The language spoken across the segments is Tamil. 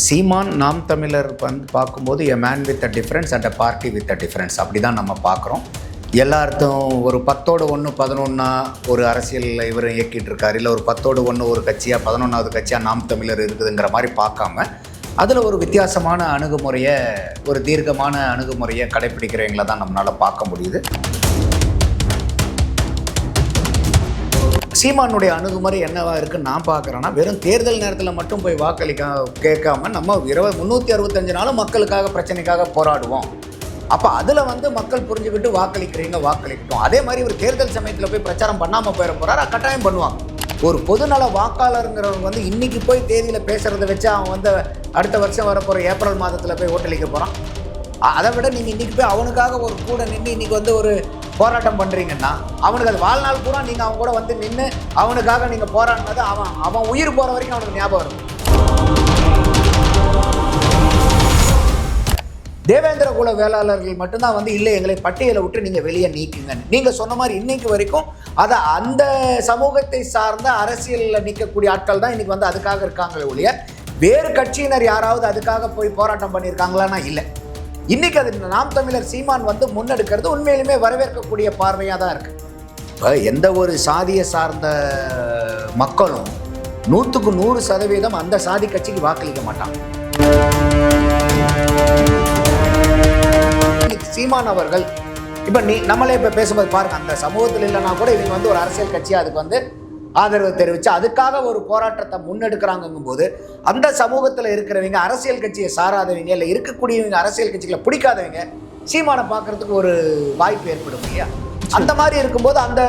சீமான் நாம் தமிழர் வந்து பார்க்கும்போது a man with a difference and a party with a difference அப்படி தான் நம்ம பார்க்குறோம். எல்லார்த்தும் ஒரு பத்தோடு ஒன்று பதினொன்னா ஒரு அரசியல் இவர் இயக்கிட்டு இருக்காரு இல்லை ஒரு பத்தோடு ஒன்று ஒரு கட்சியாக பதினொன்றாவது கட்சியாக நாம் தமிழர் இருக்குதுங்கிற மாதிரி பார்க்காம அதில் ஒரு வித்தியாசமான அணுகுமுறையை ஒரு தீர்க்கமான அணுகுமுறையை கடைப்பிடிக்கிறவங்கள தான் நம்மளால் பார்க்க முடியுது. சீமானுடைய அணுகுமுறை என்னவா இருக்குன்னு நான் பார்க்குறேன்னா வெறும் தேர்தல் நேரத்தில் மட்டும் போய் வாக்களிக்க கேட்காம நம்ம இருபது முந்நூற்றி அறுபத்தஞ்சு நாளும் மக்களுக்காக பிரச்சனைக்காக போராடுவோம். அப்போ அதில் வந்து மக்கள் புரிஞ்சுக்கிட்டு வாக்களிக்கிறீங்க வாக்களிக்கட்டும். அதே மாதிரி ஒரு தேர்தல் சமயத்தில் போய் பிரச்சாரம் பண்ணாமல் போயிட போகிறார் கட்டாயம் பண்ணுவாங்க. ஒரு பொதுநல வாக்காளருங்கிறவங்க வந்து இன்னைக்கு போய் தேதியில் பேசுகிறத வச்சு அவன் வந்து அடுத்த வருஷம் வரப்போகிற ஏப்ரல் மாதத்தில் போய் ஓட்டளிக்க போகிறான் அதை விட நீங்கள் இன்றைக்கி போய் அவனுக்காக ஒரு கூட நின்று இன்றைக்கி வந்து ஒரு போராட்டம் பண்ணுறீங்கன்னா அவனுக்கு அது வாழ்நாள் பூரா நீங்கள் அவன் கூட வந்து நின்று அவனுக்காக நீங்கள் போராடினது அவன் அவன் உயிர் போகிற வரைக்கும் அவனுக்கு ஞாபகம் இருக்கும். தேவேந்திர குல வேளாளர்கள் மட்டும்தான் வந்து இல்லை எங்களை பட்டியலை விட்டு நீங்கள் வெளியே நீக்குங்க. நீங்கள் சொன்ன மாதிரி இன்னைக்கு வரைக்கும் அதை அந்த சமூகத்தை சார்ந்த அரசியலில் நிற்கக்கூடிய ஆட்கள் தான் இன்னைக்கு வந்து அதுக்காக இருக்காங்களே ஒழிய வேறு கட்சியினர் யாராவது அதுக்காக போய் போராட்டம் பண்ணியிருக்காங்களான்னா இல்லை. இன்னைக்கு அது நாம் தமிழர் சீமான் வந்து முன்னெடுக்கிறது உண்மையிலுமே வரவேற்கக்கூடிய பார்வையாக தான் இருக்கு. இப்போ எந்த ஒரு சாதியை சார்ந்த மக்களும் நூற்றுக்கு நூறு சதவீதம் அந்த சாதி கட்சிக்கு வாக்களிக்க மாட்டாங்க. சீமான் அவர்கள் இப்போ நீ நம்மளே இப்போ பேசும்போது பாருங்க அந்த சமூகத்தில் இல்லைன்னா கூட இவங்க வந்து ஒரு அரசியல் கட்சி அதுக்கு வந்து ஆதரவு தெரிவித்து அதுக்காக ஒரு போராட்டத்தை முன்னெடுக்கிறாங்கங்கும் போது அந்த சமூகத்தில் இருக்கிறவங்க அரசியல் கட்சியை சாராதவங்க இல்லை இருக்கக்கூடியவங்க அரசியல் கட்சிகளை பிடிக்காதவங்க சீமானை பார்க்கறதுக்கு ஒரு வாய்ப்பு ஏற்படும் இல்லையா? அந்த மாதிரி இருக்கும்போது அந்த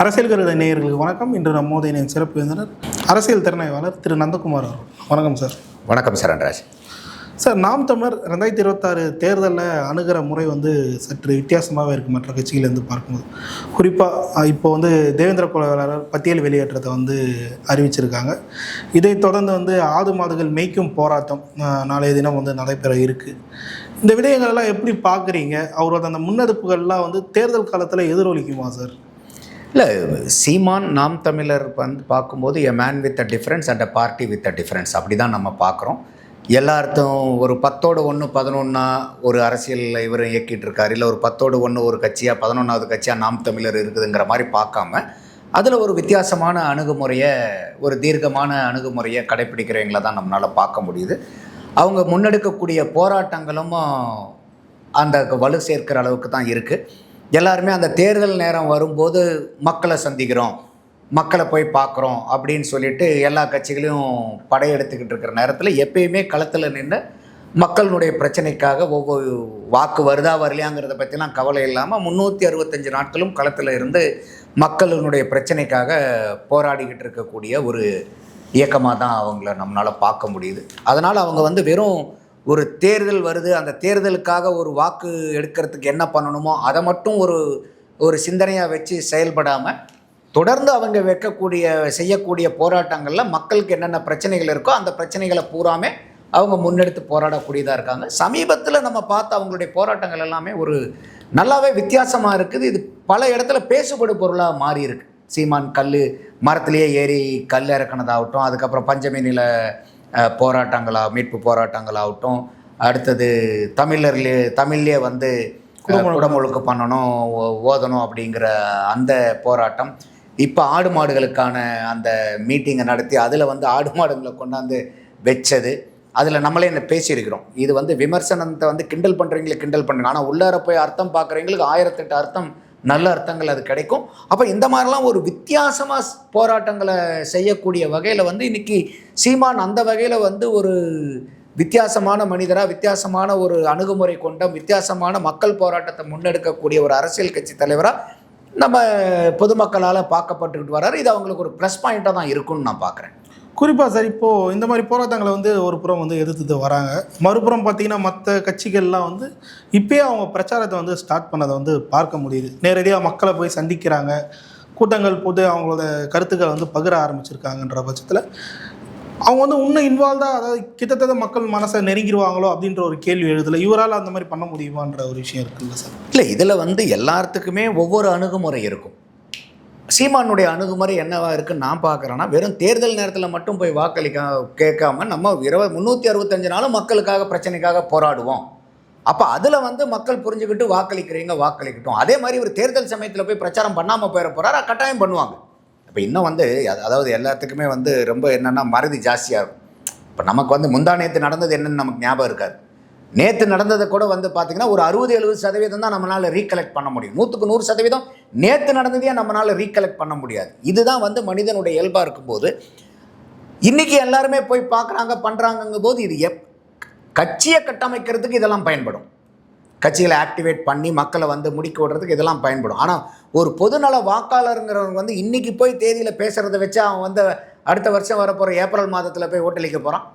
அரசியல் கருத நேயர்களுக்கு வணக்கம். இன்று நம்மோது இணைய சிறப்பு விருந்தினர் அரசியல் திறனாய்வாளர் திரு நந்தகுமார் அவர்கள். வணக்கம் சார். வணக்கம் சரண்ராஜ் சார் நாம் தமிழர் ரெண்டாயிரத்தி இருபத்தாறு தேர்தலில் அணுகிற முறை வந்து சற்று வித்தியாசமாகவே இருக்குது மற்ற கட்சிகளிலிருந்து பார்க்கும்போது. குறிப்பாக இப்போ வந்து தேவேந்திர குலவேளாளர் பட்டியல் வெளியேற்றத்தை வந்து அறிவிச்சிருக்காங்க. இதைத் தொடர்ந்து வந்து ஆது மாடுகள் மேய்க்கும் போராட்டம் நாளைய தினம் வந்து நடைபெற இருக்குது இந்த விடயங்கள் எல்லாம் எப்படி பார்க்குறீங்க? அவரோட அந்த முன்னெடுப்புகள்லாம் வந்து தேர்தல் காலத்தில் எதிரொலிக்குமா சார்? இல்லை சீமான் நாம் தமிழர் வந்து பார்க்கும்போது a man with a difference and a party with a difference அப்படி தான் நம்ம பார்க்குறோம். எல்லார்த்தும் ஒரு பத்தோடு ஒன்று பதினொன்னா ஒரு அரசியல் இவர் இயக்கிட்டு இருக்காரு. இல்லை ஒரு பத்தோடு ஒன்று ஒரு கட்சியாக பதினொன்றாவது கட்சியாக நாம் தமிழர் இருக்குதுங்கிற மாதிரி பார்க்காம அதில் ஒரு வித்தியாசமான அணுகுமுறையை ஒரு தீர்க்கமான அணுகுமுறையை கடைப்பிடிக்கிறவங்கள தான் நம்மளால் பார்க்க முடியுது. அவங்க முன்னெடுக்கக்கூடிய போராட்டங்களும் அந்த வலு சேர்க்கிற அளவுக்கு தான் இருக்குது எல்லாருமே அந்த தேர்தல் நேரம் வரும்போது மக்களை சந்திக்கிறோம். மக்களை போய் பார்க்குறோம் அப்படின்னு சொல்லிட்டு எல்லா கட்சிகளையும் படையெடுத்துக்கிட்டு இருக்கிற நேரத்தில் எப்பயுமே களத்தில் நின்று மக்களுடைய பிரச்சனைக்காக ஒவ்வொரு வாக்கு வருதா வரலையாங்கிறத பற்றிலாம் கவலை இல்லாமல் முந்நூற்றி அறுபத்தஞ்சு நாட்களும் களத்தில் இருந்து மக்களினுடைய பிரச்சனைக்காக போராடிக்கிட்டு இருக்கக்கூடிய ஒரு இயக்கமாக தான் அவங்கள நம்மளால் பார்க்க முடியுது. அதனால் அவங்க வந்து வெறும் ஒரு தேர்தல் வருது அந்த தேர்தலுக்காக ஒரு வாக்கு எடுக்கிறதுக்கு என்ன பண்ணணுமோ அதை மட்டும் ஒரு ஒரு சிந்தனையாக வச்சு செயல்படாமல் தொடர்ந்து அவங்க வைக்கக்கூடிய செய்யக்கூடிய போராட்டங்களில் மக்களுக்கு என்னென்ன பிரச்சனைகள் இருக்கோ அந்த பிரச்சனைகளை பூராமே அவங்க முன்னெடுத்து போராடக்கூடியதாக இருக்காங்க. சமீபத்தில் நம்ம பார்த்த அவங்களுடைய போராட்டங்கள் எல்லாமே ஒரு நல்லாவே வித்தியாசமாக இருக்குது. இது பல இடத்துல பேசுபடு பொருளாக மாறி இருக்கு. சீமான் கல் மரத்திலேயே ஏறி கல் இறக்குனதாகட்டும் அதுக்கப்புறம் பஞ்சமி நில அஹ், போராட்டங்களா மீட்பு போராட்டங்களாகட்டும் அடுத்தது தமிழர்லே தமிழ்லேயே வந்து அஹ், குடமுழுக்கு. பண்ணணும் ஓதணும் அப்படிங்கிற அந்த போராட்டம். இப்போ ஆடு மாடுகளுக்கான அந்த மீட்டிங்கை நடத்தி அதில் வந்து ஆடு மாடுகளை கொண்டாந்து வச்சது. அதில் நம்மளே என்ன பேசியிருக்கிறோம். இது வந்து விமர்சனத்தை வந்து கிண்டல் பண்ணுறவங்களுக்கு கிண்டல் பண்ணுங்க. ஆனால் உள்ளார போய் அர்த்தம் பார்க்குறவங்களுக்கு ஆயிரத்தெட்டு அர்த்தம் நல்ல அர்த்தங்கள் அது கிடைக்கும். அப்போ இந்த மாதிரிலாம் ஒரு வித்தியாசமாக போராட்டங்களை செய்யக்கூடிய வகையில் வந்து இன்னைக்கு சீமான் அந்த வகையில் வந்து ஒரு வித்தியாசமான மனிதராக வித்தியாசமான ஒரு அணுகுமுறை கொண்ட வித்தியாசமான மக்கள் போராட்டத்தை முன்னெடுக்கக்கூடிய ஒரு அரசியல் கட்சி தலைவராக நம்ம பொதுமக்களால் பார்க்கப்பட்டுக்கிட்டு வர்றாரு. இது அவங்களுக்கு ஒரு ப்ளஸ் பாயிண்ட்டாக தான் இருக்கும்னு நான் பார்க்குறேன். குறிப்பாக சார் இப்போது இந்த மாதிரி போராட்டங்களை வந்து ஒரு புறம் வந்து எதிர்த்துட்டு வராங்க. மறுபுறம் பார்த்தீங்கன்னா மற்ற கட்சிகள்லாம் வந்து இப்போயே அவங்க பிரச்சாரத்தை வந்து ஸ்டார்ட் பண்ணதை வந்து பார்க்க முடியுது. நேரடியாக மக்களை போய் சந்திக்கிறாங்க. கூட்டங்கள் போட்டு அவங்களோட கருத்துக்களை வந்து பகிர ஆரம்பிச்சிருக்காங்கன்ற பட்சத்தில் அவங்க வந்து இன்னும் இன்வால்வ்டாக அதாவது கிட்டத்தட்ட மக்கள் மனசை நெருங்கிடுவாங்களோ அப்படின்ற ஒரு கேள்வி எழுதலை. இவரால் அந்த மாதிரி பண்ண முடியுமான்ற ஒரு விஷயம் இருக்குல்ல சார்? இல்லை இதில் வந்து எல்லாத்துக்குமே ஒவ்வொரு அணுகுமுறை இருக்கும். சீமானுடைய அணுகுமுறை என்னவா இருக்குன்னு நான் பார்க்குறேன்னா வெறும் தேர்தல் நேரத்தில் மட்டும் போய் வாக்களிக்க கேட்காம நம்ம இருபது முந்நூற்றி அறுபத்தஞ்சு நாளும் மக்களுக்காக பிரச்சனைக்காக போராடுவோம். அப்போ அதில் வந்து மக்கள் புரிஞ்சுக்கிட்டு வாக்களிக்கிறீங்க வாக்களிக்கட்டும். அதே மாதிரி ஒரு தேர்தல் சமயத்தில் போய் பிரச்சாரம் பண்ணாமல் போயிட போகிறார் கட்டாயம் பண்ணுவாங்க. இப்போ இன்னும் வந்து அது- அதாவது எல்லாத்துக்குமே வந்து ரொம்ப என்னென்னா மறதி ஜாஸ்தியாக இருக்கும் இப்போ நமக்கு வந்து முந்தா நேற்று நடந்தது என்னென்னு நமக்கு ஞாபகம் இருக்காது. நேற்று நடந்ததை கூட வந்து பார்த்தீங்கன்னா ஒரு அறுபது எழுபது சதவீதம் தான் நம்மளால் ரீகலெக்ட் பண்ண முடியும். நூற்றுக்கு நூறு சதவீதம் நேற்று நடந்ததையே நம்மளால் ரீகலெக்ட் பண்ண முடியாது. இதுதான் வந்து மனிதனுடைய இயல்பாக இருக்கும்போது இன்றைக்கி எல்லாருமே போய் பார்க்குறாங்க பண்ணுறாங்கங்கும் போது இது எப் கட்சியை கட்டமைக்கிறதுக்கு இதெல்லாம் பயன்படும். கட்சிகளை ஆக்டிவேட் பண்ணி மக்களை வந்து முடிக்க விடுறதுக்கு இதெல்லாம் பயன்படும். ஆனால் ஒரு பொதுநல வாக்காளருங்கிறவங்க வந்து இன்றைக்கி போய் தேதியில் பேசுகிறத வச்சு அவன் வந்து அடுத்த வருஷம் வரப்போகிற ஏப்ரல் மாதத்தில் போய் ஓட்டளிக்க போகிறான்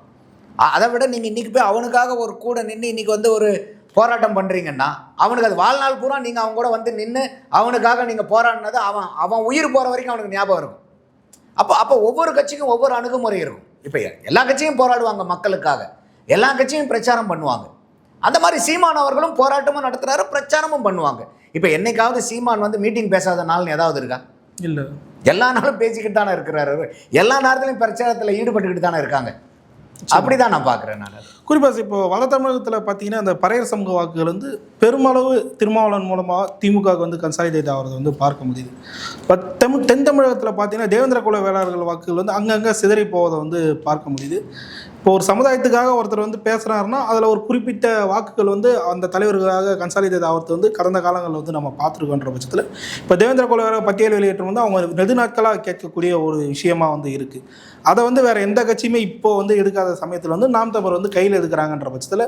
அதை விட நீங்கள் இன்றைக்கி போய் அவனுக்காக ஒரு கூட நின்று இன்றைக்கி வந்து ஒரு போராட்டம் பண்ணுறீங்கன்னா அவனுக்கு அது வாழ்நாள் பூரா நீங்கள் அவன் கூட வந்து நின்று அவனுக்காக நீங்கள் போராடினது அவன் அவன் உயிர் போகிற வரைக்கும் அவனுக்கு ஞாபகம் இருக்கும். அப்போ அப்போ ஒவ்வொரு கட்சிக்கும் ஒவ்வொரு அணுகுமுறை இருக்கும். இப்போ எல்லா கட்சியும் போராடுவாங்க மக்களுக்காக. எல்லா கட்சியும் பிரச்சாரம் பண்ணுவாங்க. அந்த மாதிரி சீமான் அவர்களும் போராட்டமும் நடத்துகிறாரு பிரச்சாரமும் பண்ணுவாங்க. இப்போ என்னைக்காவது சீமான் வந்து மீட்டிங் பேசாத நாள்னு ஏதாவது இருக்கா? இல்லை. எல்லா நாளும் பேசிக்கிட்டு தானே இருக்கிறாரு. எல்லா நேரத்துலையும் பிரச்சாரத்தில் ஈடுபட்டுக்கிட்டு தானே இருக்காங்க. அப்படி தான் நான் பார்க்குறேன் நான். குறிப்பாக இப்போ வட தமிழகத்தில் பார்த்தீங்கன்னா அந்த பறையர் சமூக வாக்குகள் வந்து பெருமளவு திருமாவளவன் மூலமாக திமுகவுக்கு வந்து கன்சாலிடேட் ஆகிறத வந்து பார்க்க முடியுது. பட் தெம் தென் தமிழகத்தில் பார்த்தீங்கன்னா தேவேந்திர குல வேளாளர்கள் வாக்குகள் வந்து அங்கங்கே சிதறி போவதை வந்து பார்க்க முடியுது. இப்போ ஒரு சமுதாயத்துக்காக ஒருத்தர் வந்து பேசுகிறாருன்னா அதில் ஒரு குறிப்பிட்ட வாக்குகள் வந்து அந்த தலைவர்களாக கன்சாலிடேட் ஆகிறது வந்து கடந்த காலங்களில் வந்து நம்ம பார்த்துருக்கோன்ற பட்சத்தில் இப்போ தேவேந்திர குல பட்டியல் வெளியேற்றம் வந்து அவங்க நெடுநாட்களாக கேட்கக்கூடிய ஒரு விஷயமா வந்து இருக்குது அதை வந்து வேற எந்த கட்சியுமே இப்போ வந்து எடுக்காத சமயத்தில் வந்து நாம் தமிழர் வந்து கையில் எடுக்கிறாங்கன்ற பட்சத்தில்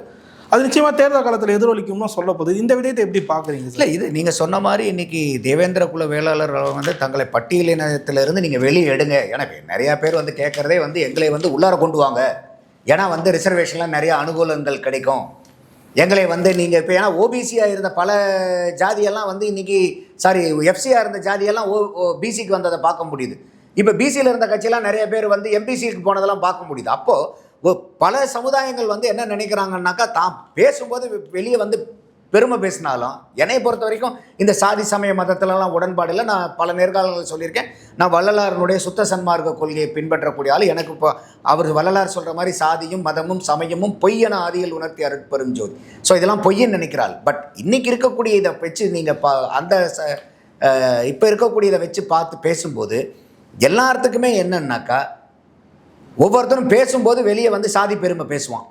அது நிச்சயமாக தேர்தல் காலத்தில் எதிரொலிக்கும்னு போகுது. இந்த விடயத்தை எப்படி பார்க்குறீங்க இல்லை இது நீங்கள் சொன்ன மாதிரி இன்னைக்கு தேவேந்திர குல வேளாளர்கள் வந்து தங்களை பட்டியலினத்திலிருந்து நீங்கள் வெளியே எடுங்க. எனக்கு நிறையா பேர் வந்து கேட்குறதே வந்து எங்களை வந்து உள்ளார கொண்டு வாங்க. ஏன்னா வந்து ரிசர்வேஷனில் நிறைய அனுகூலங்கள் கிடைக்கும். எங்களை வந்து நீங்கள் இப்போ ஏன்னா ஓபிசியாக இருந்த பல ஜாதியெல்லாம் வந்து இன்னைக்கு சாரி எஃப்சியாக இருந்த ஜாதியெல்லாம் ஓ பிசிக்கு வந்ததை பார்க்க முடியுது. இப்போ பிசியில் இருந்த கட்சியெல்லாம் நிறைய பேர் வந்து எம்பிசிக்கு போனதெல்லாம் பார்க்க முடியுது. அப்போது பல சமுதாயங்கள் வந்து என்ன நினைக்கிறாங்கன்னாக்கா தான் பேசும்போது வெளியே வந்து பெருமை பேசினாலும் என்னை பொறுத்த வரைக்கும் இந்த சாதி சமய மதத்திலலாம் உடன்பாடு இல்லை. நான் பல நேர்காலங்களில் சொல்லியிருக்கேன். நான் வள்ளலாரனுடைய சுத்த சன்மார்க்க கொள்கையை பின்பற்றக்கூடிய ஆள். எனக்கு இப்போ அவர் வள்ளலார் சொல்கிற மாதிரி சாதியும் மதமும் சமயமும் பொய்யென ஆதியில் உணர்த்தி அருட்பெரும் ஜோதி ஸோ இதெல்லாம் பொய்யன்னு நினைக்கிறாள். பட் இன்னைக்கு இருக்கக்கூடிய இதை வச்சு நீங்கள் பா அந்த ச இப்போ இருக்கக்கூடியதை வச்சு பார்த்து பேசும்போது எல்லாத்துக்குமே என்னன்னாக்கா ஒவ்வொருத்தரும் பேசும்போது வெளியே வந்து சாதி பெருமை பேசுவான்.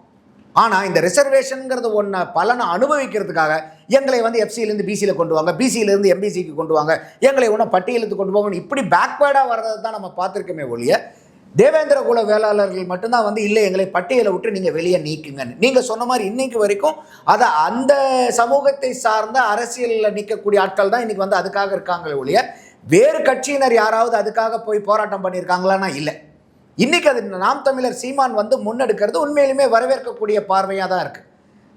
ஆனால் இந்த ரிசர்வேஷனுங்கிறது ஒன்றை பலனை அனுபவிக்கிறதுக்காக எங்களை வந்து எஃப்சியிலேருந்து பிசியில் கொண்டு வாங்க பிசியிலேருந்து எம்பிசிக்கு கொண்டு வாங்க எங்களை ஒன்றும் பட்டியலுக்கு கொண்டு போகணும் இப்படி பேக்வேர்டாக வர்றதை தான் நம்ம பார்த்துருக்கோமே ஒழிய தேவேந்திர குல வேளாளர்கள் மட்டும்தான் வந்து இல்லை எங்களை பட்டியலை விட்டு நீங்கள் வெளியே நீக்குங்கன்னு. நீங்கள் சொன்ன மாதிரி இன்னைக்கு வரைக்கும் அதை அந்த சமூகத்தை சார்ந்த அரசியலில் நிற்கக்கூடிய ஆட்கள் தான் இன்றைக்கி வந்து அதுக்காக இருக்காங்களே ஒழிய வேறு கட்சியினர் யாராவது அதுக்காக போய் போராட்டம் பண்ணியிருக்காங்களான்னா இல்லை. இன்னைக்கு அது நாம் தமிழர் சீமான் வந்து முன்னெடுக்கிறது உண்மையிலுமே வரவேற்கக்கூடிய பார்வையாக தான் இருக்குது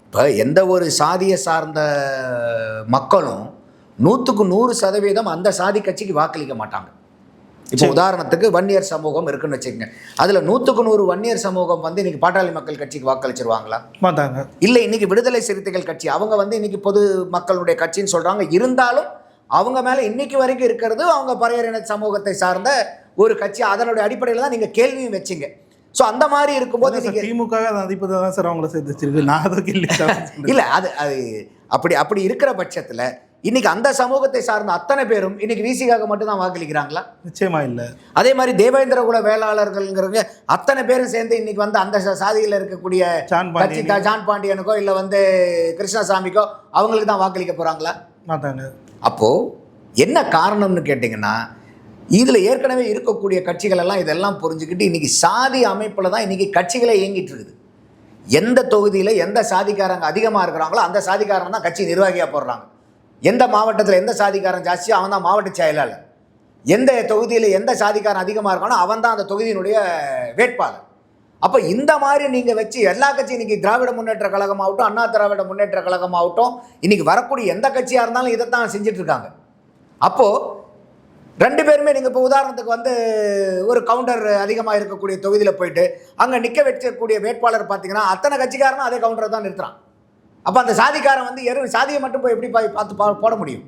இப்போ எந்த ஒரு சாதியை சார்ந்த மக்களும் நூற்றுக்கு நூறு சதவீதம் அந்த சாதி கட்சிக்கு வாக்களிக்க மாட்டாங்க. இப்போ உதாரணத்துக்கு வன்னியர் சமூகம் இருக்குன்னு வச்சுக்கோங்க. அதில் நூற்றுக்கு நூறு வன்னியர் சமூகம் வந்து இன்னைக்கு பாட்டாளி மக்கள் கட்சிக்கு வாக்களிச்சிருவாங்களா? மாட்டாங்க. இல்லை இன்னைக்கு விடுதலை சிறுத்தைகள் கட்சி அவங்க வந்து இன்னைக்கு பொது மக்களுடைய கட்சின்னு சொல்றாங்க. இருந்தாலும் அவங்க மேல இன்னைக்கு வரைக்கும் இருக்கிறது அவங்க பறையறின சமூகத்தை சார்ந்த ஒரு கட்சி. அதனுடைய அடிப்படையில் தான் நீங்க கேள்வியும் வச்சீங்க. ஸோ அந்த மாதிரி இருக்கும்போது சார், நீங்க திமுக அதை மதிப்பதை தான் சார் அவங்கள சேர்த்து வச்சிருக்கு. நான் அதை கேள்வி இல்ல அது அது அப்படி அப்படி இருக்கிற பட்சத்துல இன்னைக்கு அந்த சமூகத்தை சார்ந்த அத்தனை பேரும் இன்னைக்கு விசிகாக மட்டும்தான் வாக்களிக்கிறாங்களா? நிச்சயமா இல்லை. அதே மாதிரி தேவேந்திர குல வேளாளர்கள்ங்கிறவங்க அத்தனை பேரும் சேர்ந்து இன்னைக்கு வந்து அந்த சாதியில இருக்கக்கூடிய ஜான் பாண்டியனுக்கோ இல்லை வந்து கிருஷ்ணசாமிக்கோ அவங்களுக்கு தான் வாக்களிக்க போகிறாங்களா மாட்டாங்க அப்போது என்ன காரணம்னு கேட்டிங்கன்னா இதில் ஏற்கனவே இருக்கக்கூடிய கட்சிகள் எல்லாம் இதெல்லாம் புரிஞ்சுக்கிட்டு இன்றைக்கி சாதி அமைப்பில் தான் இன்றைக்கி கட்சிகளே இயங்கிட்டு இருக்குது. எந்த தொகுதியில் எந்த சாதிக்காரங்க அதிகமாக இருக்கிறாங்களோ அந்த சாதிக்காரங்க தான் கட்சி நிர்வாகியாக போடுறாங்க. எந்த மாவட்டத்தில் எந்த சாதிக்காரன் ஜாஸ்தியோ அவன் தான் மாவட்ட செயலாளர். எந்த தொகுதியில் எந்த சாதிக்காரன் அதிகமாக இருக்கானோ அவன் தான் அந்த தொகுதியினுடைய வேட்பாளர். அப்போ இந்த மாதிரி நீங்கள் வச்சு எல்லா கட்சியும் இன்றைக்கி திராவிட முன்னேற்ற கழகமாகட்டும் அண்ணா திராவிட முன்னேற்ற கழகமாகட்டும் ஆகட்டும் வரக்கூடிய எந்த கட்சியாக இருந்தாலும் இதைத்தான் செஞ்சிட்ருக்காங்க அப்போது ரெண்டு பேருமே நீங்கள் இப்போ உதாரணத்துக்கு வந்து ஒரு கவுண்டர் அதிகமாக இருக்கக்கூடிய தொகுதியில் போயிட்டு அங்கே நிற்க வைக்கக்கூடிய வேட்பாளர் பார்த்தீங்கன்னா அத்தனை கட்சிக்காரனும் அதே கவுண்டரை தான் நிறுத்துறான். அப்போ அந்த சாதிக்காரன் வந்து எரு சாதியை மட்டும் போய் எப்படி பார்த்து பா போட முடியும்?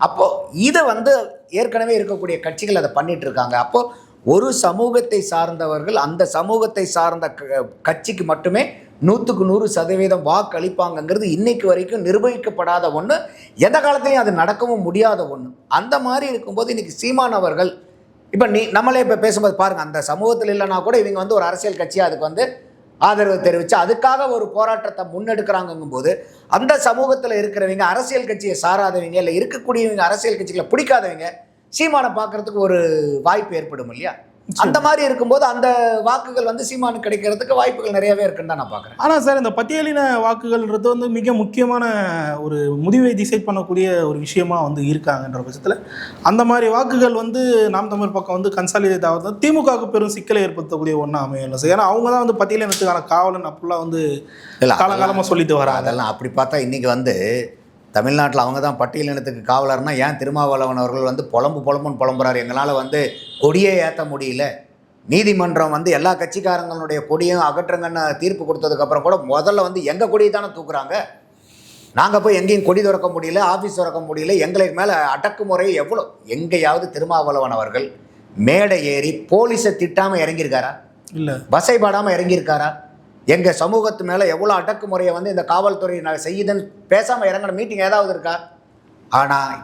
அப்போது இதை வந்து ஏற்கனவே இருக்கக்கூடிய கட்சிகள் அதை பண்ணிகிட்ருக்காங்க இருக்காங்க. அப்போது ஒரு சமூகத்தை சார்ந்தவர்கள் அந்த சமூகத்தை சார்ந்த க- கட்சிக்கு மட்டுமே நூற்றுக்கு நூறு சதவீதம் வாக்களிப்பாங்கங்கிறது இன்னைக்கு வரைக்கும் நிர்வகிக்கப்படாத ஒன்று எந்த காலத்துலையும் அது நடக்கவும் முடியாத ஒன்று அந்த மாதிரி இருக்கும்போது இன்றைக்கி சீமான் அவர்கள் இப்போ நீ நம்மளே இப்போ பேசும்போது பாருங்கள் அந்த சமூகத்தில் இல்லைனா கூட இவங்க வந்து ஒரு அரசியல் கட்சியாக அதுக்கு வந்து ஆதரவு தெரிவித்து அதுக்காக ஒரு போராட்டத்தை முன்னெடுக்கிறாங்கங்கும்போது அந்த சமூகத்தில் இருக்கிறவங்க அரசியல் கட்சியை சாராதவங்க இல்லை இருக்கக்கூடியவங்க அரசியல் கட்சிகளை பிடிக்காதவங்க சீமானை பார்க்கறதுக்கு ஒரு வாய்ப்பு ஏற்படும் இல்லையா? அந்த மாதிரி இருக்கும்போது அந்த வாக்குகள் வந்து சீமானுக்கு கிடைக்கிறதுக்கு வாய்ப்புகள் நிறையவே இருக்குன்னு தான் நான் பார்க்குறேன். ஆனால் சார் இந்த பட்டியலின வாக்குகள்ன்றது வந்து மிக முக்கியமான ஒரு முடிவை டிசைட் பண்ணக்கூடிய ஒரு விஷயமா வந்து இருக்காங்கன்ற பட்சத்தில் அந்த மாதிரி வாக்குகள் வந்து நாம் தமிழ் பக்கம் வந்து கன்சாலிடேட் ஆகிறது திமுகவுக்கு பெரும் சிக்கலை ஏற்படுத்தக்கூடிய ஒன்றா அமையல சார். ஏன்னா அவங்க தான் வந்து பட்டியலினத்துக்கான காவலன் அப்படிலாம் வந்து இல்லை காலங்காலமாக சொல்லிட்டு வராங்க. அதெல்லாம் அப்படி பார்த்தா இன்றைக்கி வந்து தமிழ்நாட்டில் அவங்க தான் பட்டியலினத்துக்கு காவலர்னா ஏன் திருமாவளவன் அவர்கள் வந்து புலம்பு புலம்புன்னு புலம்புறாரு? எங்களால் வந்து கொடியே ஏற்ற முடியல. நீதிமன்றம் வந்து எல்லா கட்சிக்காரங்களுடைய கொடியும் அகற்றுங்கன்னு தீர்ப்பு கொடுத்ததுக்கப்புறம் கூட முதல்ல வந்து எங்கள் கொடியை தானே தூக்குறாங்க? நாங்கள் போய் எங்கேயும் கொடி திறக்க முடியல ஆஃபீஸ் திறக்க முடியல எங்களுக்கு மேலே அடக்குமுறை எவ்வளோ? எங்கேயாவது திருமாவளவன் அவர்கள் மேடை ஏறி போலீஸை திட்டாமல் இறங்கியிருக்காரா? இல்லை. வசைபாடாமல் இறங்கியிருக்காரா? எங்கள் சமூகத்து மேலே எவ்வளோ அடக்குமுறையை வந்து இந்த காவல்துறை நான் செய்யுதுன்னு பேசாமல் இறங்கின மீட்டிங் ஏதாவது இருக்கா? ஆனால்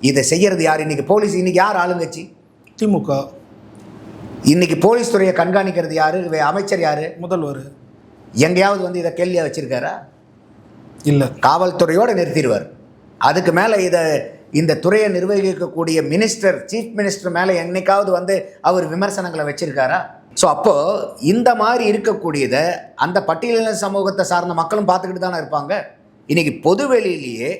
இதை செய்யறது யார்? இன்னைக்கு போலீஸ் இன்னைக்கு யார் ஆளுங்கட்சி? திமுக. இன்னைக்கு போலீஸ் துறையை கண்காணிக்கிறது யாரு? இவ அமைச்சர் யாரு? முதல்வர். எங்கேயாவது வந்து இதை கேள்வியாக வச்சிருக்காரா? இல்லை. காவல்துறையோடு நிறுத்திடுவார். அதுக்கு மேலே இதை இந்த துறையை நிர்வகிக்கக்கூடிய மினிஸ்டர் சீஃப் மினிஸ்டர் மேலே என்னைக்காவது வந்து அவர் விமர்சனங்களை வச்சிருக்காரா? ஸோ அப்போது இந்த மாதிரி இருக்கக்கூடியதை அந்த பட்டியலின சமூகத்தை சார்ந்த மக்களும் பார்த்துக்கிட்டு தானே இருப்பாங்க. இன்னைக்கு பொதுவெளியிலேயே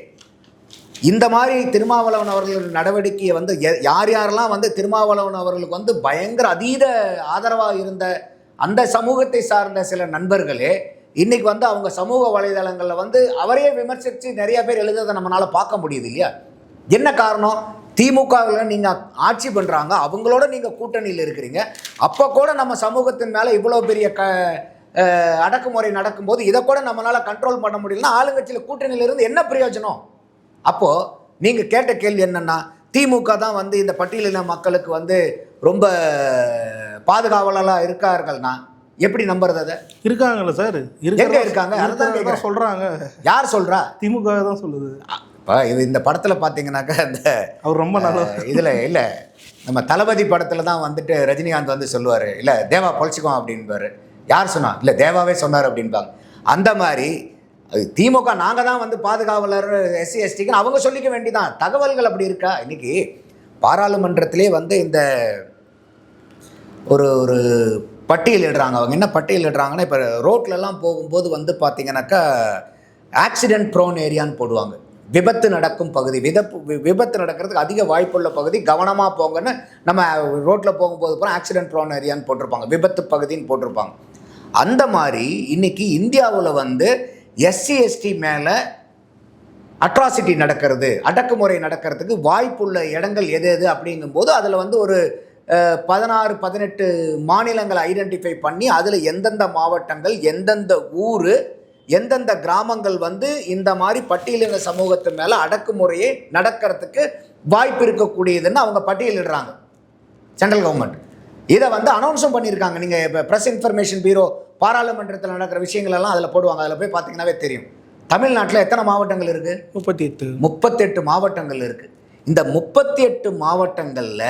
இந்த மாதிரி திருமாவளவன் அவர்கள் நடவடிக்கையை வந்து யார் யாரெல்லாம் வந்து திருமாவளவன் அவர்களுக்கு வந்து பயங்கர அதீத ஆதரவாக இருந்த அந்த சமூகத்தை சார்ந்த சில நண்பர்களே இன்னைக்கு வந்து அவங்க சமூக வலைதளங்களில் வந்து அவரையே விமர்சித்து நிறைய பேர் எழுதுறதை நம்மளால் பார்க்க முடியுது இல்லையா? என்ன காரணம்? திமுகவில் நீங்கள் ஆட்சி பண்ணுறாங்க அவங்களோட நீங்கள் கூட்டணியில் இருக்கிறீங்க. அப்போ கூட நம்ம சமூகத்தின் மேலே இவ்வளோ பெரிய க அடக்குமுறை நடக்கும்போது இதை கூட நம்மளால் கண்ட்ரோல் பண்ண முடியலன்னா ஆளுங்கட்சியில் கூட்டணியில் இருந்து என்ன பிரயோஜனம்? அப்போது நீங்கள் கேட்ட கேள்வி என்னென்னா திமுக தான் வந்து இந்த பட்டியலின மக்களுக்கு வந்து ரொம்ப பாதுகாவலராக இருக்கார்கள்னா எப்படி நம்புறது அதை? இருக்காங்கல்ல சார். எங்க இருக்காங்க? சொல்கிறாங்க யார் சொல்கிறா திமுக தான் சொல்லுது. இப்போ இது இந்த படத்தில் பார்த்தீங்கன்னாக்கா இந்த அவர் ரொம்ப நல்ல இதில் இல்லை. நம்ம தளபதி படத்தில் தான் வந்துட்டு ரஜினிகாந்த் வந்து சொல்லுவார் இல்லை தேவா பொழிச்சிக்குவோம் அப்படின்பாரு. யார் சொன்னா? இல்லை தேவாவே சொன்னார் அப்படின்பாங்க. அந்த மாதிரி திமுக நாங்கள் தான் வந்து பாதுகாவலர் எஸ்சி எஸ்டிக்குன்னு அவங்க சொல்லிக்க வேண்டியதான் தகவல்கள் அப்படி இருக்கா? இன்னைக்கு பாராளுமன்றத்திலே வந்து இந்த ஒரு ஒரு பட்டியலிடுறாங்க அவங்க. என்ன பட்டியலிடுறாங்கன்னா இப்போ ரோட்லலாம் போகும்போது வந்து பார்த்தீங்கன்னாக்கா ஆக்சிடென்ட் ப்ரோன் ஏரியான்னு போடுவாங்க. விபத்து நடக்கும் பகுதி விதப்பு வி- விபத்து நடக்கிறதுக்கு அதிக வாய்ப்புள்ள பகுதி கவனமாக போங்கன்னு நம்ம ரோட்டில் போகும்போது போகிறோம் ஆக்சிடென்ட் ப்ரோன் ஏரியான்னு போட்டிருப்பாங்க. விபத்து பகுதின்னு போட்டிருப்பாங்க. அந்த மாதிரி இன்னைக்கு இந்தியாவில் வந்து எஸ்சி எஸ்டி மேலே அட்ராசிட்டி நடக்கிறது அடக்குமுறை நடக்கிறதுக்கு வாய்ப்புள்ள இடங்கள் எது எது அப்படிங்கும்போது அதில் வந்து ஒரு பதினாறு பதினெட்டு மாநிலங்களை ஐடென்டிஃபை பண்ணி அதில் எந்தெந்த மாவட்டங்கள் எந்தெந்த ஊர் எந்தெந்த கிராமங்கள் வந்து இந்த மாதிரி பட்டியலின சமூகத்து மேலே அடக்குமுறையை நடக்கிறதுக்கு வாய்ப்பு இருக்கக்கூடியதுன்னு அவங்க பட்டியலிடுறாங்க. சென்ட்ரல் கவர்மெண்ட் இதை வந்து அனௌன்ஸும் பண்ணியிருக்காங்க. நீங்கள் இப்போ ப்ரெஸ் இன்ஃபர்மேஷன் பீரோ பாராளுமன்றத்தில் நடக்கிற விஷயங்கள் எல்லாம் அதில் போடுவாங்க. அதில் போய் பார்த்தீங்கன்னாவே தெரியும். தமிழ்நாட்டில் எத்தனை மாவட்டங்கள் இருக்குது முப்பத்தி எட்டு முப்பத்தெட்டு மாவட்டங்கள் இருக்குது இந்த முப்பத்தி எட்டு மாவட்டங்களில்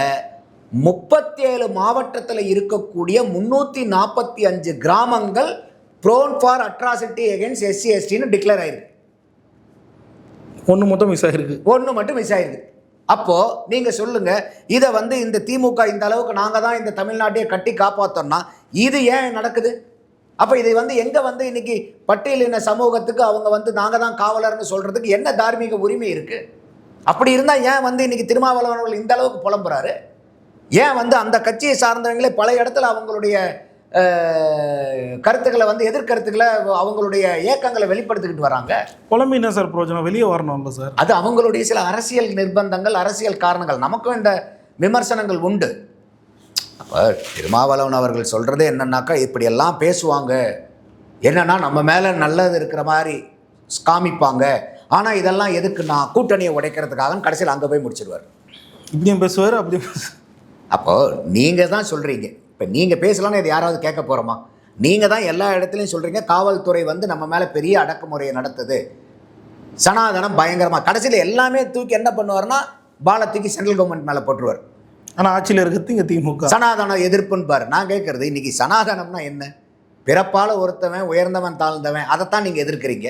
முப்பத்தேழு மாவட்டத்தில் இருக்கக்கூடிய முந்நூற்றி நாற்பத்தி அஞ்சு கிராமங்கள் prone for atrocity against SC எஸ்டின்னு declare ஆயிருக்கு. ஒன்று மொத்தம் மிஸ் ஆகிருக்கு ஒன்று மட்டும் மிஸ் ஆயிருக்கு. அப்போது நீங்கள் சொல்லுங்கள் இதை வந்து இந்த திமுக இந்த அளவுக்கு நாங்கள் தான் இந்த தமிழ்நாட்டையே கட்டி காப்பாற்றோம்னா இது ஏன் நடக்குது? அப்போ இதை வந்து எங்கே வந்து இன்னைக்கு பட்டியலின சமூகத்துக்கு அவங்க வந்து நாங்கள் தான் காவலர்னு சொல்கிறதுக்கு என்ன தார்மீக உரிமை இருக்குது அப்படி இருந்தால் ஏன் வந்து இன்னைக்கு திருமாவளவன் அவர்கள் இந்த அளவுக்கு புலம்புறாரு? ஏன் வந்து அந்த கட்சியை சார்ந்தவங்களே பல இடத்துல அவங்களுடைய கருத்துக்களை வந்து எதிர்கருத்துக்களை அவங்களுடைய இயக்கங்களை வெளிப்படுத்திக்கிட்டு வராங்க. புலம்பி என்ன சார் பிரயோஜனம்? வெளியே வரணும்ல சார். அது அவங்களுடைய சில அரசியல் நிர்பந்தங்கள் அரசியல் காரணங்கள். நமக்கும் இந்த விமர்சனங்கள் உண்டு. அப்போ திருமாவளவன் அவர்கள் சொல்கிறதே என்னன்னாக்கா இப்படியெல்லாம் பேசுவாங்க. என்னன்னா நம்ம மேலே நல்லது இருக்கிற மாதிரி காமிப்பாங்க. ஆனால் இதெல்லாம் எதுக்குன்னா கூட்டணியை உடைக்கிறதுக்காக கடைசியில் அங்கே போய் முடிச்சிடுவார் இப்படியும் பேசுவார் அப்படியும் அப்போது நீங்கள் தான் சொல்கிறீங்க இப்போ நீங்கள் பேசலாம்னு இது யாராவது கேட்க போகிறோமா நீங்கள் தான் எல்லா இடத்துலையும் சொல்கிறீங்க காவல்துறை வந்து நம்ம மேலே பெரிய அடக்குமுறையை நடத்துது. சனாதனம் பயங்கரமாக கடைசியில் எல்லாமே தூக்கி என்ன பண்ணுவார்னா பாலை தூக்கி சென்ட்ரல் கவர்மெண்ட் மேலே போட்டுருவார். ஆனால் ஆட்சியில் இருக்கிறது இங்கே திமுக. சனாதன எதிர்ப்புன்னு பாரு நான் கேட்குறது இன்னைக்கு சனாதனம்னா என்ன? பிறப்பால் ஒருத்தவன் உயர்ந்தவன் தாழ்ந்தவன் அதைத்தான் நீங்கள் எதிர்க்கிறீங்க.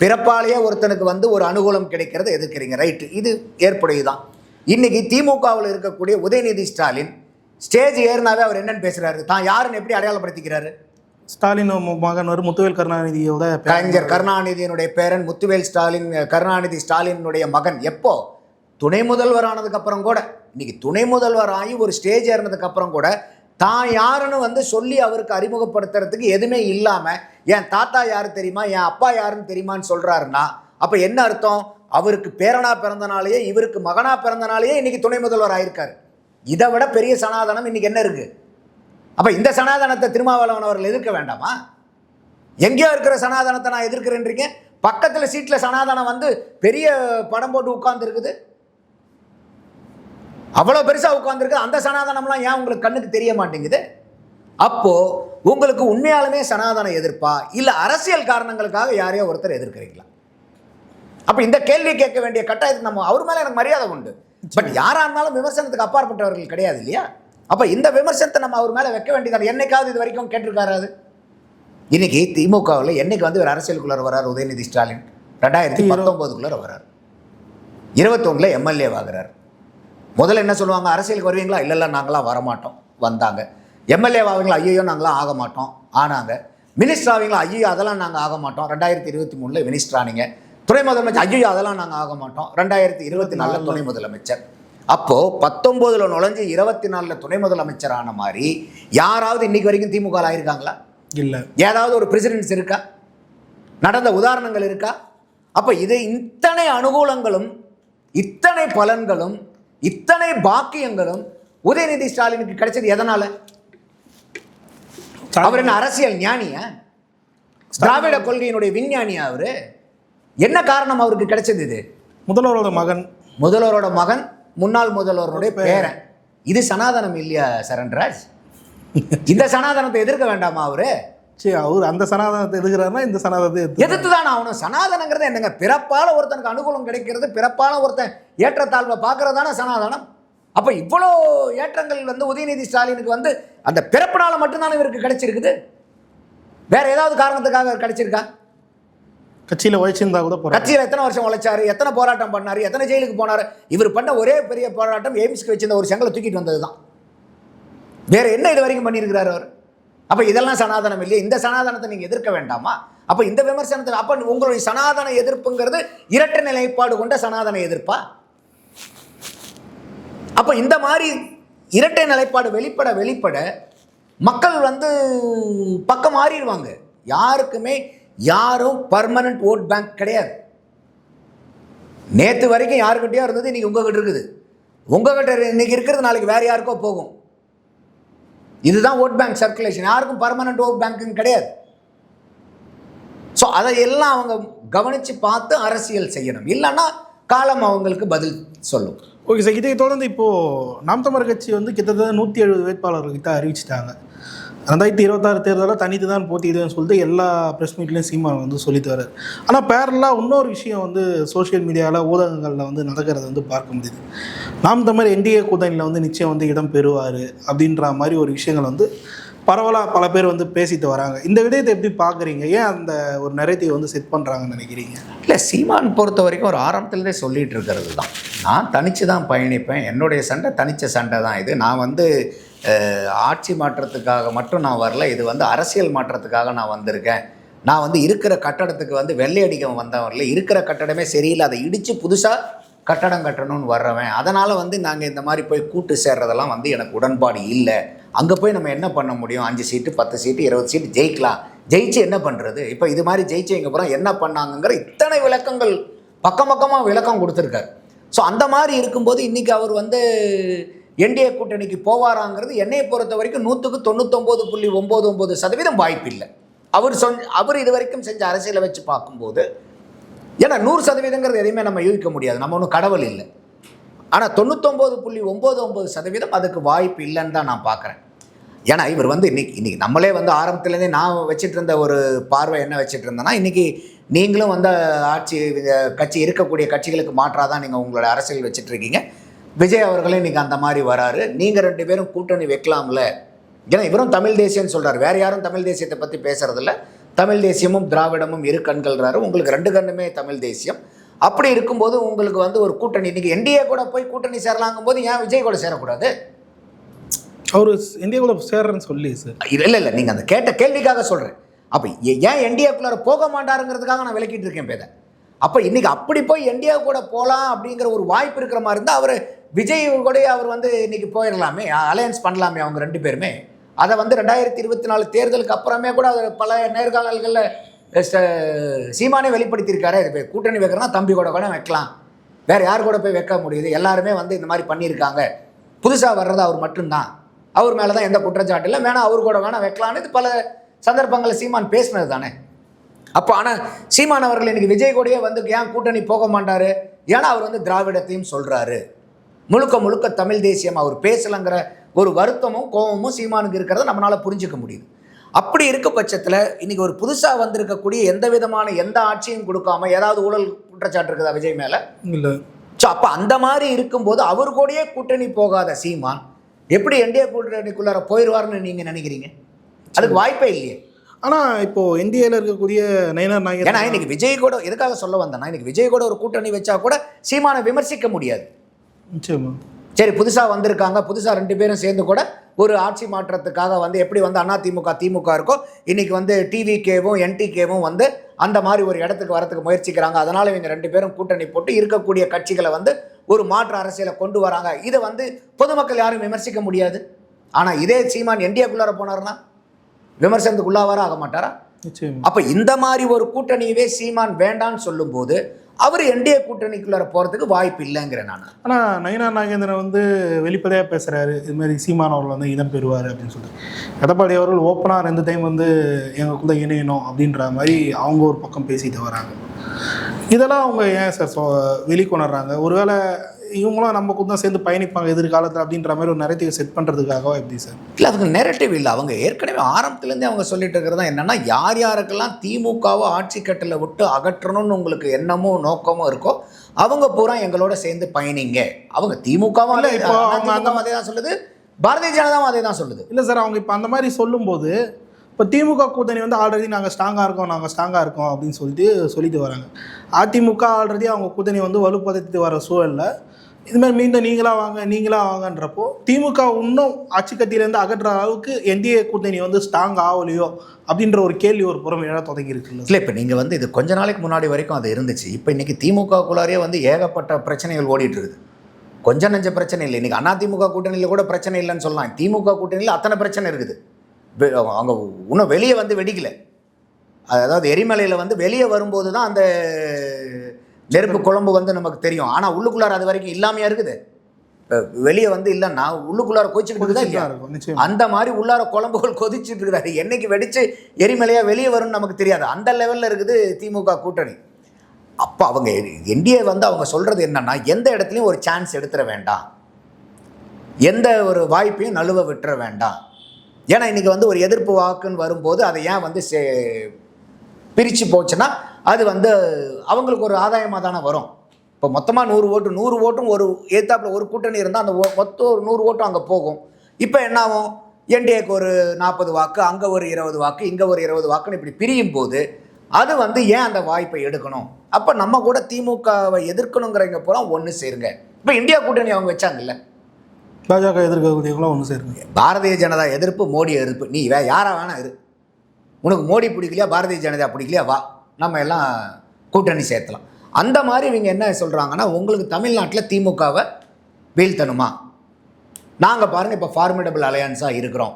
பிறப்பாலேயே ஒருத்தனுக்கு வந்து ஒரு அனுகூலம் கிடைக்கிறத எதிர்க்கிறீங்க. ரைட்டு. இது ஏற்புடையதுதான். இன்னைக்கு திமுகவில் இருக்கக்கூடிய உதயநிதி ஸ்டாலின் ஸ்டேஜ் ஏறினாவே அவர் என்னன்னு பேசுறாரு. தான் யாருன்னு எப்படி அடையாளப்படுத்திக்கிறாரு? ஸ்டாலின் ஒரு முத்துவேல் கருணாநிதியோட கலைஞர் கருணாநிதியினுடைய பேரன் முத்துவேல் ஸ்டாலின் கருணாநிதி ஸ்டாலினுடைய மகன். எப்போ? துணை முதல்வர் ஆனதுக்கு அப்புறம் கூட. இன்னைக்கு துணை முதல்வர் ஆகி ஒரு ஸ்டேஜ் ஏறினதுக்கு அப்புறம் கூட தான் யாருன்னு வந்து சொல்லி அவருக்கு அறிமுகப்படுத்துறதுக்கு எதுவுமே இல்லாமல் என் தாத்தா யாரு தெரியுமா என் அப்பா யாருன்னு தெரியுமான்னு சொல்றாருன்னா அப்போ என்ன அர்த்தம்? அவருக்கு பேரனா பிறந்தனாலேயே இவருக்கு மகனா பிறந்தனாலேயே இன்னைக்கு துணை முதல்வர் ஆயிருக்காரு. இதை விட பெரிய சனாதனம் இன்னைக்கு என்ன இருக்கு? அப்போ இந்த சனாதனத்தை திருமாவளவன் அவர்கள் எதிர்க்க வேண்டாமா? எங்கேயோ இருக்கிற சனாதனத்தை நான் எதிர்க்கிறேன்றீங்க. பக்கத்தில் சீட்டில் சனாதனம் வந்து பெரிய படம் போட்டு உட்காந்துருக்குது அவ்வளோ பெருசாக உட்காந்துருக்கு அந்த சனாதனம்லாம் ஏன் உங்களுக்கு கண்ணுக்கு தெரிய மாட்டேங்குது? அப்போது உங்களுக்கு உண்மையாலுமே சனாதன எதிர்ப்பா? இல்லை அரசியல் காரணங்களுக்காக யாரையோ ஒருத்தர் எதிர்க்கிறீங்களா? அப்போ இந்த கேள்வி கேட்க வேண்டிய கட்டாயத்துக்கு நம்ம அவர் மேலே எனக்கு மரியாதை உண்டு. பட் யாரா இருந்தாலும் விமர்சனத்துக்கு அப்பாற்பட்டவர்கள் கிடையாது இல்லையா? அப்போ இந்த விமர்சனத்தை நம்ம அவர் மேலே வைக்க வேண்டியது என்னைக்காவது இது வரைக்கும் கேட்டிருக்காரு அது? இன்னைக்கு திமுகவில் என்னைக்கு வந்து ஒரு அரசியலுக்குள்ளார வரார்? உதயநிதி ஸ்டாலின். ரெண்டாயிரத்தி பத்தொம்போதுக்குள்ளார வரார். இருபத்தொன்னில் எம்எல்ஏ ஆகிறார் முதல்ல என்ன சொல்லுவாங்க? அரசியலுக்கு வருவீங்களா? இல்லை இல்லை நாங்களாம் வரமாட்டோம். வந்தாங்க. எம்எல்ஏ ஆவீங்களா? ஐயோ நாங்களாம் ஆக மாட்டோம். ஆனாங்க. மினிஸ்டர் ஆவீங்களா? ஐயோ அதெல்லாம் நாங்கள் ஆக மாட்டோம். ரெண்டாயிரத்தி இருபத்தி மூணில் மினிஸ்டர் ஆனீங்க. துணை முதலமைச்சர் ஐயோ அதெல்லாம் நாங்கள் ஆக மாட்டோம். ரெண்டாயிரத்தி இருபத்தி நாலில் துணை முதலமைச்சர் அப்போது பத்தொம்போதில் நுழைஞ்சு இருபத்தி நாலில் துணை முதலமைச்சர் ஆன மாதிரி யாராவது இன்னைக்கு வரைக்கும் திமுக ஆயிருக்காங்களா? இல்லை. ஏதாவது ஒரு பிரசிடென்ட்ஸ் இருக்கா? நடந்த உதாரணங்கள் இருக்கா? அப்போ இது இத்தனை அனுகூலங்களும் இத்தனை பலன்களும் இத்தனை பாக்கியங்களும் உதயநிதி ஸ்டாலினுக்கு கிடைச்சது எதனால? அவர் என்ன அரசியல் ஞானியா? திராவிட கொள்கையினுடைய விஞ்ஞானியா அவரு? என்ன காரணம் அவருக்கு கிடைச்சது இது? முதல்வரோட மகன். முதல்வரோட மகன் முன்னாள் முதல்வருடைய பேரன். இது சனாதனம் இல்லையா சரண்ராஜ் இந்த சனாதனத்தை எதிர்க்க வேண்டாமா அவரு? சரி அவர் அந்த சனாதனத்தை எதுக்குறாருன்னா இந்த சனாதனத்தை எதிர்த்து தான் ஆகணும் சனாதனங்கிறது என்னங்க? பிறப்பால ஒருத்தனுக்கு அனுகூலம் கிடைக்கிறது பிறப்பால ஒருத்தன் ஏற்றத்தாழ்வை பார்க்கறது தானே சனாதனம்? அப்போ இவ்வளோ ஏற்றங்கள் வந்து உதயநிதி ஸ்டாலினுக்கு வந்து அந்த பிறப்பினால மட்டும்தானே இவருக்கு கிடைச்சிருக்குது? வேற ஏதாவது காரணத்துக்காக கிடைச்சிருக்கா? கட்சியில் உழைச்சிருந்தா கூட கட்சியில் எத்தனை வருஷம் உழைச்சாரு? எத்தனை போராட்டம் பண்ணாரு? எத்தனை ஜெயிலுக்கு போனாரு? இவர் பண்ண ஒரே பெரிய போராட்டம் எய்ம்ஸ்க்கு வச்சிருந்த ஒரு செங்கலை தூக்கிட்டு வந்தது தான் வேற என்ன இது வரைக்கும் பண்ணியிருக்கிறாரு அவர்? அப்போ இதெல்லாம் சனாதனம் இல்லையா. இந்த சனாதனத்தை நீங்கள் எதிர்க்க வேண்டாமா? அப்போ இந்த விமர்சனத்தில் அப்போ உங்களுடைய சனாதன எதிர்ப்புங்கிறது இரட்டை நிலைப்பாடு கொண்ட சனாதன எதிர்ப்பா? அப்போ இந்த மாதிரி இரட்டை நிலைப்பாடு வெளிப்பட வெளிப்பட மக்கள் வந்து பக்கம் மாறிடுவாங்க. யாருக்குமே யாரும் பர்மனன்ட் ஓட் பேங்க் கிடையாது. நேற்று வரைக்கும் யாருக்கிட்டயோ இருந்தது இன்றைக்கி உங்கள்கிட்ட இருக்குது. உங்கள்கிட்ட இரு- இருக்கிறது நாளைக்கு வேறு யாருக்கோ போகும். இதுதான் ஓட் பேங்க் சர்க்குலேஷன் யாருக்கும் பர்மனன்ட் ஓட் பேங்க்குன்னு கிடையாது. ஸோ அதை எல்லாம் அவங்க கவனித்து பார்த்து அரசியல் செய்யணும். இல்லைன்னா காலம் அவங்களுக்கு பதில் சொல்லும். ஓகே சார் இதை தொடர்ந்து இப்போது நாம் தமிழர் கட்சி வந்து கிட்டத்தட்ட நூற்றி எழுபது வேட்பாளர்கிட்ட அறிவிச்சிட்டாங்க. ரெண்டாயிரத்தி இருபத்தாறு தேர்தலில் தனித்து தான் போட்டிடுன்னு சொல்லிட்டு எல்லா ப்ரெஸ் மீட்லேயும் சீமான் வந்து சொல்லிட்டு ஆனால் பேரலாக இன்னொரு விஷயம் வந்து சோஷியல் மீடியாவில் ஊடகங்களில் வந்து நடக்கிறத வந்து பார்க்க முடியுது. நாம் தமிழ் என்டிஏ கூட்டணியில் வந்து நிச்சயம் வந்து இடம் பெறுவார் அப்படின்ற மாதிரி ஒரு விஷயங்கள் வந்து பரவலாக பல பேர் வந்து பேசிட்டு வராங்க. இந்த விடயத்தை எப்படி பார்க்குறீங்க? ஏன் அந்த ஒரு நரேட்டிவ் வந்து செட் பண்ணுறாங்கன்னு நினைக்கிறீங்க? இல்லை சீமான் பொறுத்த வரைக்கும் ஒரு ஆரம்பத்துலேருந்தே சொல்லிட்டு இருக்கிறது தான். நான் தனித்து தான் பயணிப்பேன். என்னுடைய சண்டை தனித்த சண்டை தான் இது. நான் வந்து ஆட்சி மாற்றத்துக்காக மட்டும் நான் வரல இது வந்து அரசியல் மாற்றத்துக்காக நான் வந்திருக்கேன். நான் வந்து இருக்கிற கட்டடத்துக்கு வந்து வெள்ளை அடிக்க வந்தவன் இல்லை இருக்கிற கட்டடமே சரியில்லை அதை இடித்து புதுசாக கட்டடம் கட்டணும்னு வர்றவன். அதனால் வந்து நாங்கள் இந்த மாதிரி போய் கூட்டு சேர்றதெல்லாம் வந்து எனக்கு உடன்பாடு இல்லை. அங்கே போய் நம்ம என்ன பண்ண முடியும்? அஞ்சு சீட்டு பத்து சீட்டு இருபது சீட்டு ஜெயிக்கலாம். ஜெயிச்சு என்ன பண்ணுறது இப்போ இது மாதிரி ஜெயிச்சவங்க போகிறோம் என்ன பண்ணாங்கங்கிற இத்தனை விளக்கங்கள் பக்கம் பக்கமாக விளக்கம் கொடுத்துருக்காரு. ஸோ அந்த மாதிரி இருக்கும்போது இன்றைக்கி அவர் வந்து என்டிஏ கூட்டணிக்கு போவாராங்கிறது என்னையை பொறுத்த வரைக்கும் நூற்றுக்கு தொண்ணூத்தொம்பது புள்ளி ஒம்பது ஒம்பது சதவீதம் வாய்ப்பில்லை. அவர் சொன் அவர் இது வரைக்கும் செஞ்ச அரசியலை வச்சு பார்க்கும்போது ஏன்னா நூறு சதவீதங்கிறது எதையுமே நம்ம யூகிக்க முடியாது நம்ம ஒன்றும் கடவுள் இல்லை. ஆனால் தொண்ணூத்தொம்பது புள்ளி ஒம்பது ஒம்பது சதவீதம் அதுக்கு வாய்ப்பு இல்லைன்னு தான் நான் பார்க்குறேன். ஏன்னா இவர் வந்து இன்னைக்கு இன்னைக்கு நம்மளே வந்து ஆரம்பத்துலேருந்தே நான் வச்சுட்டு இருந்த ஒரு பார்வை என்ன வச்சுட்டு இருந்தேன்னா இன்னைக்கு நீங்களும் வந்து ஆட்சி கட்சி இருக்கக்கூடிய கட்சிகளுக்கு மாற்றாக தான் நீங்கள் உங்களோட அரசியல் வச்சுட்டு இருக்கீங்க விஜய் அவர்களே இன்னைக்கு அந்த மாதிரி வராரு. நீங்கள் ரெண்டு பேரும் கூட்டணி வைக்கலாம்ல. ஏன்னா இவரும் தமிழ் தேசியம்னு சொல்றாரு. வேற யாரும் தமிழ் தேசியத்தை பற்றி பேசுறதில்ல. தமிழ் தேசியமும் திராவிடமும் இரு கண்கள்றாரு. உங்களுக்கு ரெண்டு கண்ணுமே தமிழ் தேசியம். அப்படி இருக்கும்போது உங்களுக்கு வந்து ஒரு கூட்டணி இன்னைக்கு என்டிஏ கூட போய் கூட்டணி சேரலாங்கும் போது ஏன் விஜய் கூட சேரக்கூடாது? அவர் இந்தியாவுக்குள்ள சேர்றேன்னு சொல்லி சார் இல்லை இல்லை நீங்கள் அந்த கேட்ட கேள்விக்காக சொல்கிறேன் அப்போ ஏன் என்டிஏக்குள்ளார போக மாட்டாருங்கிறதுக்காக நான் விளக்கிட்டு இருக்கேன் பேதை. அப்போ இன்னைக்கு அப்படி போய் என்டிஏ கூட போகலாம் அப்படிங்கிற ஒரு வாய்ப்பு இருக்கிற மாதிரி இருந்தால் அவர் விஜய் கூட அவர் வந்து இன்னைக்கு போயிடலாமே அலையன்ஸ் பண்ணலாமே அவங்க ரெண்டு பேருமே. அதை வந்து ரெண்டாயிரத்தி இருபத்தி நாலு தேர்தலுக்கு அப்புறமே கூட அவர் பல நேர்காணல்களில் ச- சீமானே வெளிப்படுத்தியிருக்காரு. இது போய் கூட்டணி வைக்கிறனா தம்பி கூட கூட வைக்கலாம். வேறு யார் கூட போய் வைக்க முடியுது? எல்லாருமே வந்து இந்த மாதிரி பண்ணியிருக்காங்க. புதுசாக வர்றது அவர் மட்டும்தான். அவர் மேலே தான் எந்த குற்றச்சாட்டு இல்லை. வேணால் அவர் கூட வேணா வைக்கலான்னு இது பல சந்தர்ப்பங்களில் சீமான் பேசினது தானே. அப்போ ஆனால் சீமான் அவர்கள் இன்னைக்கு விஜய் கூடயே வந்து ஏன் கூட்டணி போக மாட்டார்? ஏன்னா அவர் வந்து திராவிடத்தையும் சொல்கிறாரு முழுக்க முழுக்க தமிழ் தேசியம் அவர் பேசலைங்கிற ஒரு வருத்தமும் கோபமும் சீமானுக்கு இருக்கிறத நம்மளால புரிஞ்சுக்க முடியுது. அப்படி இருக்க பட்சத்தில் இன்னைக்கு ஒரு புதுசாக வந்திருக்கக்கூடிய எந்த விதமான எந்த ஆட்சியும் கொடுக்காம ஏதாவது ஊழல் குற்றச்சாட்டு இருக்குதா விஜய் மேலே? இல்லை. ஸோ அப்போ அந்த மாதிரி இருக்கும்போது அவர் கூடயே கூட்டணி போகாத சீமான் எப்படி என்டிஏ கூட்டணிக்குள்ளார போயிடுவார்னு நீங்கள் நினைக்கிறீங்க? அதுக்கு வாய்ப்பே இல்லையே. ஆனால் இப்போ இந்தியாவில் இருக்கக்கூடிய நயனார் ஏன்னா நாயகர் இன்னைக்கு விஜய் கூட எதுக்காக சொல்ல வந்தேன்னா இன்னைக்கு விஜய் கூட ஒரு கூட்டணி வச்சா கூட சீமானை விமர்சிக்க முடியாது. நிச்சயமா. சரி புதுசாக வந்திருக்காங்க. புதுசாக ரெண்டு பேரும் சேர்ந்து கூட ஒரு ஆட்சி மாற்றத்துக்காக வந்து எப்படி வந்து அதிமுக திமுக இருக்கோ இன்னைக்கு வந்து டிவிகேவும் என்டிகேவும் வந்து அந்த மாதிரி ஒரு இடத்துக்கு வரத்துக்கு முயற்சிக்கிறாங்க. அதனால இவங்க ரெண்டு பேரும் கூட்டணி போட்டு இருக்கக்கூடிய கட்சிகளை வந்து ஒரு மாற்று அரசியலை கொண்டு வராங்க. இதை வந்து பொதுமக்கள் யாரும் விமர்சிக்க முடியாது. ஆனால் இதே சீமான் என்டிஏக்குள்ளார போனாருன்னா விமர்சனத்துக்குள்ளாவார ஆக மாட்டாரா? அப்போ இந்த மாதிரி ஒரு கூட்டணியவே சீமான் வேண்டான்னு சொல்லும்போது அவர் என்டிஏ கூட்டணிக்குள்ளார போகிறதுக்கு வாய்ப்பு இல்லைங்கிறேன் நான். ஆனால் நயினார் நாகேந்திரன் வந்து வெளிப்படையாக பேசுகிறாரு இது மாதிரி சீமான் அவர்கள் வந்து இடம் பெறுவார் அப்படின்னு சொல்லிட்டு. எடப்பாடி அவர்கள் ஓப்பனாக ரெண்டு டைம் வந்து எங்களுக்குள்ள இணையணும் அப்படின்ற மாதிரி அவங்க ஒரு பக்கம் பேசிட்டு வராங்க. இதெல்லாம் அவங்க ஏன் சார் சொ வெளிக்கொணர்றாங்க? ஒருவேளை இவங்களும் நம்ம கூட தான் சேர்ந்து பயணிப்பாங்க எதிர்காலத்தில் அப்படின்ற மாதிரி ஒரு நரேட்டிவ் செட் பண்ணுறதுக்காகவா எப்படி சார் இல்லை அதுக்கு நெரட்டிவ் இல்லை. அவங்க ஏற்கனவே ஆரம்பத்துலேருந்தே அவங்க சொல்லிட்டு இருக்கிறது தான் என்னன்னா யார் யாருக்கெல்லாம் திமுகவை ஆட்சி கட்டில் விட்டு அகற்றணும்னு உங்களுக்கு எண்ணமும் நோக்கமும் இருக்கோ அவங்க பூரா எங்களோட சேர்ந்து பயணிங்க. அவங்க திமுகவும் இல்ல, இப்போ அவங்க அந்த- அதே தான் சொல்லுது. பாரதிய ஜனதாவும் அதே தான் சொல்லுது. இல்லை சார் அவங்க இப்போ அந்த மாதிரி சொல்லும்போது இப்போ திமுக கூட்டணி வந்து ஆல்ரெடி நாங்கள் ஸ்ட்ராங்காக இருக்கோம் நாங்கள் ஸ்ட்ராங்காக இருக்கோம் அப்படின்னு சொல்லிட்டு சொல்லிட்டு வராங்க. அதிமுக ஆல்ரெடி அவங்க கூட்டணி வந்து வலுப்படுத்திட்டு வர சூழலில் இது மாதிரி மீண்டும் நீங்களா வாங்க நீங்களா வாங்கன்றப்போ திமுக இன்னும் ஆட்சி கட்சியிலேருந்து அகற்ற அளவுக்கு என்டிஏ கூட்டணி வந்து ஸ்ட்ராங் ஆகலையோ அப்படின்ற ஒரு கேள்வி ஒரு புறம் எழ தொடங்கி இருக்குல்ல இல்லை இப்போ நீங்கள் வந்து இது கொஞ்ச நாளைக்கு முன்னாடி வரைக்கும் அது இருந்துச்சு. இப்போ இன்னைக்கு திமுகக்குள்ளாரே வந்து ஏகப்பட்ட பிரச்சனைகள் ஓடிட்டு இருக்குது. கொஞ்சம் நஞ்ச பிரச்சனை இல்லை. இன்றைக்கி அதிமுக கூட்டணியில் கூட பிரச்சனை இல்லைன்னு சொல்லலாம். திமுக கூட்டணியில் அத்தனை பிரச்சனை இருக்குது. வெ- அவங்க இன்னும் வெளியே வந்து வெடிக்கலை. அதாவது எரிமலையில் வந்து வெளியே வரும்போது தான் அந்த நெருப்பு குழம்பு வந்து நமக்கு தெரியும். ஆனால் உள்ளுக்குள்ளார அது வரைக்கும் இல்லாமையா இருக்குது? வெளியே வந்து இல்லைன்னா உள்ளுக்குள்ளார இல்லையா இருக்கும் அந்த மாதிரி உள்ளார குழம்புகள் கொதிச்சுட்டு இருக்குது அது என்னைக்கு வெடிச்சு எரிமலையா வெளியே வரும்னு நமக்கு தெரியாது. அந்த லெவலில் இருக்குது திமுக கூட்டணி. அப்போ அவங்க என்டிஏ வந்து அவங்க சொல்றது என்னன்னா எந்த இடத்துலையும் ஒரு சான்ஸ் எடுத்துட வேண்டாம். எந்த ஒரு வாய்ப்பையும் நழுவ விட்டுற வேண்டாம். ஏன்னா இன்னைக்கு வந்து ஒரு எதிர்ப்பு வாக்குன்னு வரும்போது அதை ஏன் வந்து பிரித்து போச்சுன்னா அது வந்து அவங்களுக்கு ஒரு ஆதாயமாக தானே வரும். இப்போ மொத்தமாக நூறு ஓட்டு நூறு ஓட்டும் ஒரு ஏத்தாப்புல ஒரு கூட்டணி இருந்தால் அந்த மொத்தம் ஒரு நூறு ஓட்டும் அங்கே போகும். இப்போ என்ன ஆகும்? என்டிஏக்கு ஒரு நாற்பது வாக்கு அங்கே ஒரு இருபது வாக்கு இங்கே ஒரு இருபது வாக்குன்னு இப்படி பிரியும் போது அது வந்து ஏன் அந்த வாய்ப்பை எடுக்கணும்? அப்போ நம்ம கூட திமுகவை எதிர்க்கணுங்கிறவங்க பூரா ஒன்று சேருங்க. இப்போ இந்தியா கூட்டணி அவங்க வச்சாங்கல்ல. பாஜக எதிர்க்கக்கூடியவங்களும் ஒன்று சேருங்க. பாரதிய ஜனதா எதிர்ப்பு மோடி எதிர்ப்பு. நீ வே யாரா வேணா இரு. உனக்கு மோடி பிடிக்கலையா? பாரதிய ஜனதா பிடிக்கலையா? வா. நம்ம எல்லாம் கூட்டணி சேர்த்தலாம். அந்த மாதிரி இவங்க என்ன சொல்கிறாங்கன்னா உங்களுக்கு தமிழ்நாட்டில் திமுகவை வீழ்த்தணுமா? நாங்கள் பாருங்கள் இப்போ ஃபார்மிடபிள் அலையன்ஸாக இருக்கிறோம்.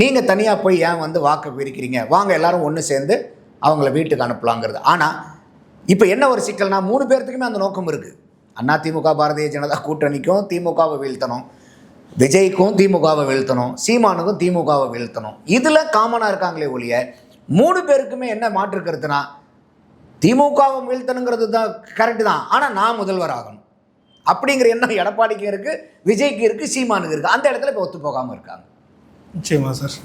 நீங்கள் தனியாக போய் ஏன் வந்து வாக்கு பிரிக்கிறீங்க? வாங்க எல்லாரும் ஒன்று சேர்ந்து அவங்கள வீட்டுக்கு அனுப்பலாங்கிறது. ஆனால் இப்போ என்ன ஒரு சிக்கல்னா மூணு பேர்த்துக்குமே அந்த நோக்கம் இருக்குது அண்ணா திமுக பாரதிய ஜனதா கூட்டணிக்கும் திமுகவை வீழ்த்தணும். விஜய்க்கும் திமுகவை வீழ்த்தணும். சீமானுக்கும் திமுகவை வீழ்த்தணும். இதில் காமனாக இருக்காங்களே ஒழிய மூணு பேருக்குமே என்ன மாற்று திமுகவை வீழ்த்தணுங்கிறது தான் கரெக்டு தான். ஆனால் நான் முதல்வர் ஆகணும். அப்படிங்கிற எண்ணம் எடப்பாடிக்கு இருக்குது விஜய்க்கு இருக்குது சீமானுக்கு இருக்குது அந்த இடத்துல இப்போ ஒத்து போகாமல் இருக்காங்க. நிச்சயமா சார்.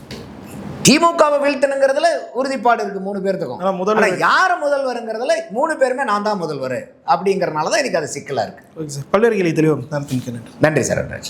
திமுகவை வீழ்த்தணுங்கிறதுல உறுதிப்பாடு இருக்குது மூணு பேர்த்துக்கும். ஆனால் யார் முதல்வருங்கிறதுல மூணு பேருமே நான் தான் முதல்வர் அப்படிங்கிறனால தான் எனக்கு அது சிக்கலாக இருக்குது ஓகே சார். பல்வேறு தெளிவாக நன்றி சார் நன்றி.